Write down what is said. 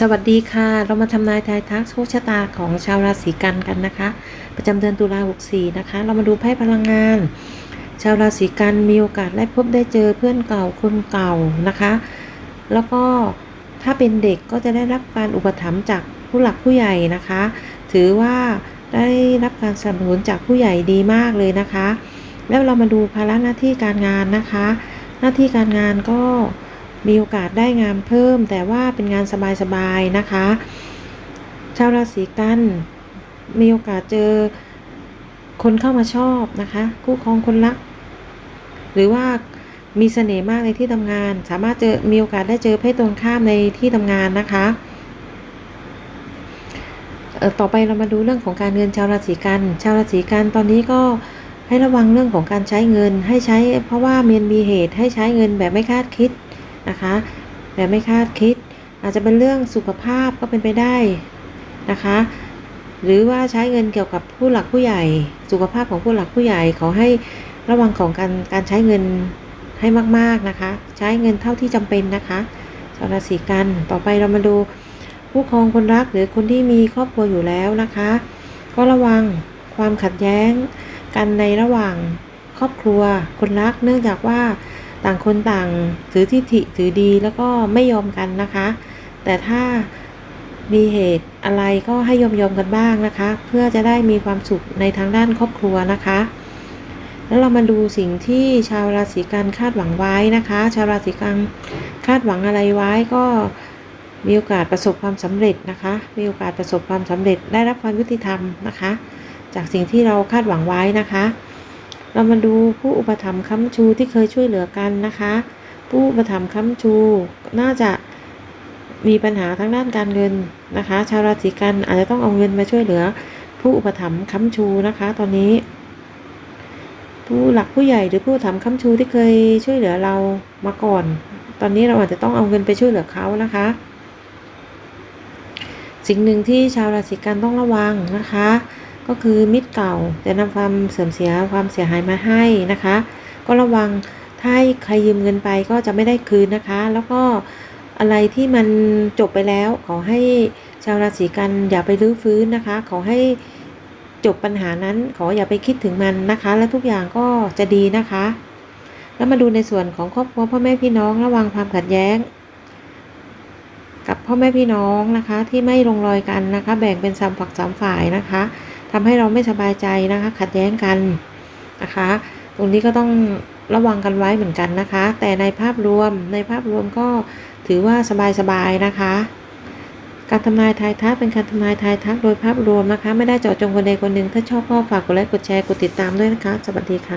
สวัสดีค่ะ เรามาทำนายทายทักโชคชะตาของชาวราศีกันกันนะคะ ประจำเดือนตุลา64นะคะ เรามาดูไพ่พลังงาน ชาวราศีกันมีโอกาสได้พบได้เจอเพื่อนเก่าคนเก่านะคะ แล้วก็ถ้าเป็นเด็กก็จะได้รับการอุปถัมภ์จากผู้หลักผู้ใหญ่นะคะ ถือว่าได้รับการสนับสนุนจากผู้ใหญ่ดีมากเลยนะคะ แล้วเรามาดูภาระหน้าที่การงานนะคะ หน้าที่การงานก็ มีโอกาสได้งานเพิ่ม แต่ว่าเป็นงานสบายๆนะคะ ชาวราศีกันมีโอกาสเจอคนเข้ามาชอบนะคะ คู่ครองคนรัก หรือว่ามีเสน่ห์มากในที่ทำงาน สามารถเจอมีโอกาสได้เจอเพศตรงข้ามในที่ทำงานนะคะต่อไปเรามาดูเรื่องของการเงินชาวราศีกัน ชาวราศีกันตอนนี้ก็ให้ระวังเรื่องของการใช้เงินให้ใช้ เพราะว่าเมียนมีเหตุให้ใช้เงินแบบไม่คาดคิด นะคะแบบไม่คาดคิด อาจจะเป็นเรื่องสุขภาพก็เป็นไปได้นะคะ หรือว่าใช้เงินเกี่ยวกับผู้หลักผู้ใหญ่ สุขภาพของผู้หลักผู้ใหญ่ขอให้ระวังของการการใช้เงินให้มากๆนะคะ ใช้เงินเท่าที่จำเป็นนะคะชาวราศีกันต่อไปเรามาดูผู้ครองคนรักหรือคนที่มีครอบครัวอยู่แล้วนะคะ ก็ระวังความขัดแย้งกันในระหว่างครอบครัวคนรักเนื่องจากว่า ต่างคนต่างถือทิฐิถือดีแล้วก็ไม่ยอมกันนะคะ แต่ถ้ามีเหตุอะไรก็ให้ยอมยอมกันบ้างนะคะ เพื่อจะได้มีความสุขในทางด้านครอบครัวนะคะ แล้วเรามาดูสิ่งที่ชาวราศีกันคาดหวังไว้นะคะ ชาวราศีกันคาดหวังอะไรไว้ก็มีโอกาสประสบความสำเร็จนะคะ มีโอกาสประสบความสำเร็จได้รับความยุติธรรมนะคะ จากสิ่งที่เราคาดหวังไว้นะคะ เรามาดูผู้อุปถัมภ์ค้ำชูที่เคยช่วยเหลือกันนะคะ ผู้อุปถัมภ์ค้ำชูน่าจะมีปัญหาทางด้านการเงินนะคะ ชาวราศีกันอาจจะต้องเอาเงินมาช่วยเหลือ ผู้อุปถัมภ์ค้ำชูนะคะ ตอนนี้ ผู้หลักผู้ใหญ่หรือผู้ทำค้ำชูที่เคยช่วยเหลือเรามาก่อน ตอนนี้เราอาจจะต้องเอาเงินไปช่วยเหลือเขานะคะ สิ่งหนึ่งที่ชาวราศีกันต้องระวังนะคะ ก็คือมิตรเก่าจะนำความเสื่อมเสียความเสียหายมาให้นะคะ ก็ระวังถ้าให้ใครยืมเงินไปก็จะไม่ได้คืนนะคะ แล้วก็อะไรที่มันจบไปแล้วขอให้ชาวราศีกันอย่าไปรื้อฟื้นนะคะ ขอให้จบปัญหานั้นขออย่าไปคิดถึงมันนะคะ และทุกอย่างก็จะดีนะคะ แล้วมาดูในส่วนของครอบครัวพ่อแม่พี่น้องระวังความขัดแย้ง กับพ่อแม่พี่น้องนะคะที่ไม่ลงรอยกันนะคะ แบ่งเป็นสามฝักสามฝ่ายนะคะ ทำให้เราไม่สบายใจนะคะ ขัดแย้งกันนะคะ ตรงนี้ก็ต้องระวังกันไว้เหมือนกันนะคะ แต่ในภาพรวมในภาพรวมก็ถือว่าสบายๆนะคะ การทำนายทายทักเป็นการทำนายทายทักโดยภาพรวมนะคะ ไม่ได้เจาะจงคนใดคนหนึ่งถ้าชอบก็ฝากกดไลค์กดแชร์กดติดตามด้วยนะคะ สวัสดีค่ะ